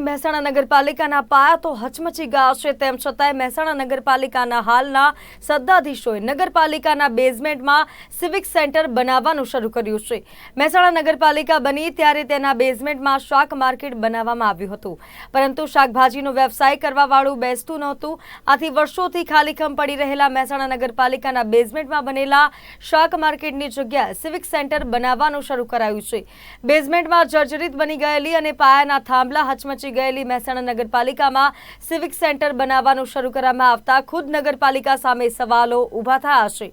મહેસાણા નગરપાલિકાના પાયા તો હચમચી ગયા છે, તેમ છતાંય મહેસાણા નગરપાલિકાના હાલના સત્તાધીશોએ નગરપાલિકાના બેઝમેન્ટમાં સિવિક સેન્ટર બનાવવાનું શરૂ કર્યું છે. મહેસાણા નગરપાલિકા બની ત્યારે તેના બેઝમેન્ટમાં શાક માર્કેટ બનાવવામાં આવ્યું હતું. પરંતુ શાકભાજીનો વ્યવસાય કરવાવાળું બેસતું નહોતું. આથી વર્ષોથી ખાલીખમ પડી રહેલા મહેસાણા નગરપાલિકાના બેઝમેન્ટમાં બનેલા શાક માર્કેટની જગ્યાએ સિવિક સેન્ટર બનાવવાનું શરૂ કરાયું છે. બેઝમેન્ટમાં જર્જરિત બની ગયેલી અને પાયાના થાંભલા હચમચી ગયેલી મહેસાણા નગરપાલિકામાં સિવિક સેન્ટર બનાવવાનું શરૂ કરવામાં આવતા ખુદ નગરપાલિકા સામે સવાલો ઊભા થયા છે.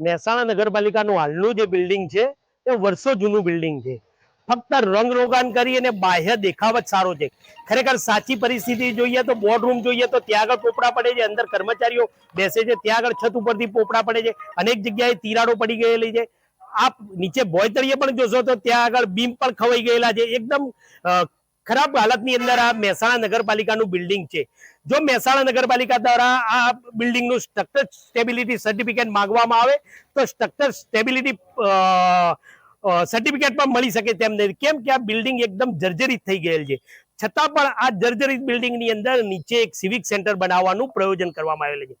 મહેસાણા નગરપાલિકાનું હાલનું જે બિલ્ડિંગ છે, એ વર્ષો જૂનું બિલ્ડિંગ છે. ફક્ત રંગ રોગાન કરી અને બાહ્ય દેખાવ જ સારો છે. ખરેખર સાચી પરિસ્થિતિ જોઈએ તો બોર્ડ રૂમ જોઈએ તો ત્યાં આગળ પોપડા પડે છે, અંદર કર્મચારીઓ બેસે છે, ત્યાં આગળ છત ઉપરથી પોપડા પડે છે. અનેક જગ્યાએ તિરાડો પડી ગયેલી છે. આપ નીચે ભોયતળીએ પણ જોશો તો ત્યાં આગળ બીમ પણ ખવાઈ ગયેલા છે. એકદમ ખરાબ હાલતની અંદર આ મહેસાણા નગરપાલિકાનું બિલ્ડિંગ છે. જો મહેસાણા નગરપાલિકા દ્વારા આ બિલ્ડિંગનું સ્ટ્રક્ચર સ્ટેબિલિટી સર્ટિફિકેટ માંગવામાં આવે, તો સ્ટ્રક્ચર સ્ટેબિલિટી સર્ટિફિકેટ પણ મળી શકે તેમ નથી કેમ કે આ બિલ્ડિંગ એકદમ જર્જરિત થઈ ગયેલ છે. છતાં પણ આ જર્જરિત બિલ્ડિંગની અંદર નીચે એક સિવિક સેન્ટર બનાવવાનું પ્રયોજન કરવામાં આવેલું છે.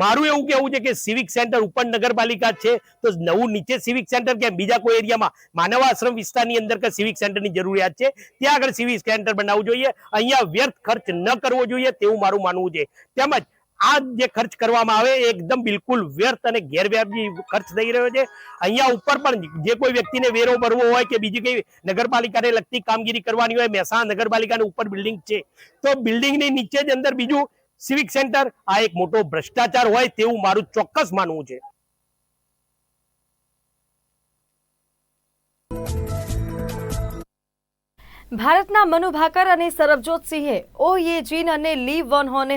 મારું એવું કેવું છે કે સિવિક સેન્ટર ઉપર નગરપાલિકા છે, તો નવું નીચે સિવિક સેન્ટર કે બીજા કોઈ એરિયામાં માનવ આશ્રમ વિસ્તારની અંદર કે સિવિક સેન્ટરની જરૂરિયાત છે, ત્યાં આગળ સિવિક સેન્ટર બનાવવું જોઈએ. અહીંયા વ્યર્થ ખર્ચ ન કરવો જોઈએ, તેવું મારું માનવું છે. તેમજ આ જે ખર્ચ કરવામાં આવે એકદમ બિલકુલ વ્યર્થ અને ગેરવ્યાજી ખર્ચ થઈ રહ્યો છે. અહીંયા ઉપર પણ જે કોઈ વ્યક્તિને વેરો ભરવો હોય કે બીજી કઈ નગરપાલિકાને લગતી કામગીરી કરવાની હોય, મહેસાણા નગરપાલિકાની ઉપર બિલ્ડિંગ છે. તો બિલ્ડિંગની નીચે જ અંદર બીજું સિવિક સેન્ટર આ એક મોટો ભ્રષ્ટાચાર હોય તેવું મારું ચોક્કસ માનવું છે. ભારતના મનુ ભાકર અને સરબજોત સિંહે ઓ યે જીન અને લી વન હોને